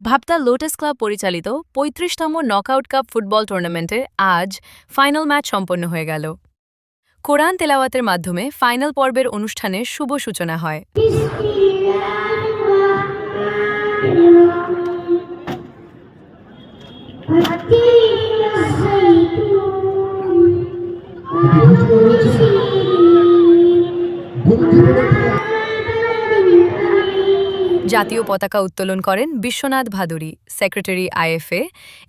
ভাবতা lotus club পরিচালিত পঁয়ত্রিশতম knockout cup football টুর্নামেন্টে আজ ফাইনাল ম্যাচ সম্পন্ন হয়ে গেল। কোরআন তেলাওয়াতের মাধ্যমে ফাইনাল পর্বের অনুষ্ঠানের শুভ সূচনা হয়। জাতীয় পতাকা উত্তোলন করেন বিশ্বনাথ ভাদুরী, সেক্রেটারি আইএফএ,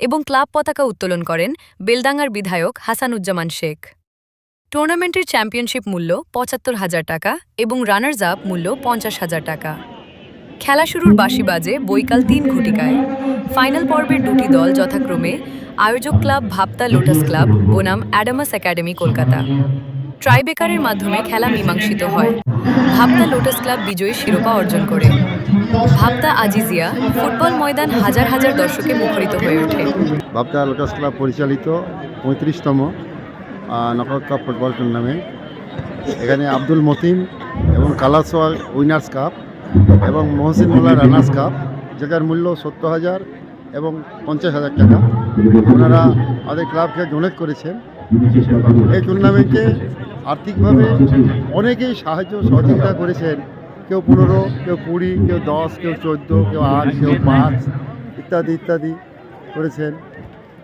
এবং ক্লাব পতাকা উত্তোলন করেন বেলডাঙ্গার বিধায়ক হাসানুজ্জামান শেখ। টুর্নামেন্টের চ্যাম্পিয়নশিপ মূল্য পঁচাত্তর হাজার টাকা এবং রানার্স আপ মূল্য পঞ্চাশ হাজার টাকা। খেলা শুরুর বাসি বাজে বৈকাল তিন ঘটিকায়। ফাইনাল পর্বের দুটি দল যথাক্রমে আয়োজক ক্লাব ভাবতা লোটাস ক্লাব, বনাম অ্যাডামাস একাডেমি, কলকাতা। ট্রাইবেকারের মাধ্যমে খেলা মীমাংসিত হয়। ভাবতা লোটাস ক্লাব বিজয়ী শিরোপা অর্জন করে। ভাবতা আজিজিয়া ফুটবল ময়দান হাজার হাজার দর্শকে মুখরিত হয়ে ওঠে। বাবদা লোটাস ক্লাব পরিচালিত পঁয়ত্রিশতম নকআউট কাপ ফুটবল টুর্নামেন্ট। এখানে আব্দুল মতিন এবং কালাসোয়াল উইনার্স কাপ এবং মহসিন মোল্লা রানার্স কাপ, যেটার মূল্য সত্তর হাজার এবং পঞ্চাশ হাজার টাকা। ওনারা আমাদের ক্লাবকে ডোনেট করেছেন। এই টুর্নামেন্টে আর্থিকভাবে অনেকেই সাহায্য সহযোগিতা করেছেন। কেউ পনেরো, কেউ কুড়ি, কেউ দশ, কেউ চোদ্দ, কেউ আট, কেউ পাঁচ ইত্যাদি ইত্যাদি করেছেন।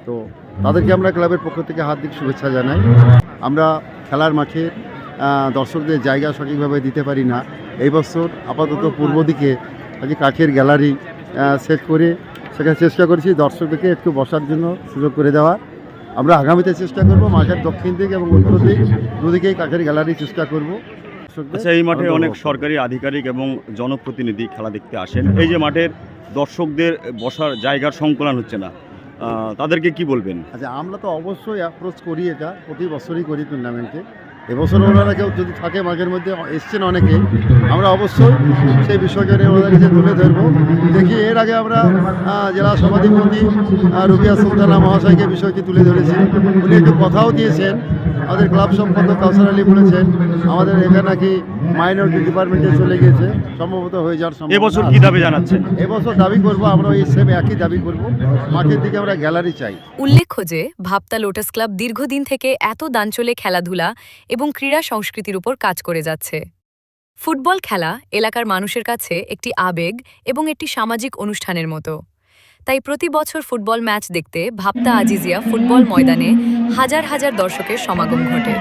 তো তাদেরকে আমরা ক্লাবের পক্ষ থেকে হার্দিক শুভেচ্ছা জানাই। আমরা খেলার মাঠে দর্শকদের জায়গা সঠিকভাবে দিতে পারি না। এই বছর আপাতত পূর্ব দিকে আজকে কাঠের গ্যালারি সেট করে সেখানে চেষ্টা করেছি দর্শকদেরকে একটু বসার জন্য সুযোগ করে দেওয়া। আমরা আগামীতে চেষ্টা করব মাঠের দক্ষিণ দিক এবং উত্তর দিক দুদিকেই কাঠের গ্যালারি চেষ্টা করব। দর্শকদের আচ্ছা এই মাঠে অনেক সরকারি আধিকারিক এবং জনপ্রতিনিধি খেলা দেখতে আসেন। এই যে মাঠের দর্শকদের বসার জায়গার সংকলন হচ্ছে না তাদেরকে কি বলবেন? আচ্ছা আমরা তো অবশ্যই অ্যাপ্রোচ করি এটা প্রতি বছরই করি টুর্নামেন্টে এবছর ওনারা কেউ যদি থাকে মাঝের মধ্যে এসছেন অনেকে আমরা অবশ্যই সেই বিষয়টা নিয়ে ওনাদের কাছে তুলে ধরবো। দেখি এর আগে আমরা জেলা সভাধিপতি রুবিয়া সুলতানা মহাশয়কে বিষয়টি তুলে ধরেছি। উনি একটু কথাও দিয়েছেন আমাদের ক্লাব সম্পাদক কাউসার আলী বলেছেন আমাদের এখানে নাকি মাইনরিটি ডিপার্টমেন্টে চলে গিয়েছে সম্ভবত হয়ে যাওয়ার সম্ভাবনা এবছর কি দাবি জানাচ্ছেন? এবছর দাবি করব আমরা ওই সেম একই দাবি করব। মাঠের দিকে আমরা গ্যালারি চাই। উল্লেখ্য যে ভাবতা লোটাস ক্লাব দীর্ঘদিন থেকে এত দাঞ্চলে খেলাধুলা এবং ক্রীড়া সংস্কৃতির উপর কাজ করে যাচ্ছে। ফুটবল খেলা এলাকার মানুষের কাছে একটি আবেগ এবং একটি সামাজিক অনুষ্ঠানের মতো। তাই প্রতি বছর ফুটবল ম্যাচ দেখতে ভাবতা আজিজিয়া ফুটবল ময়দানে হাজার হাজার দর্শকের সমাগম ঘটে।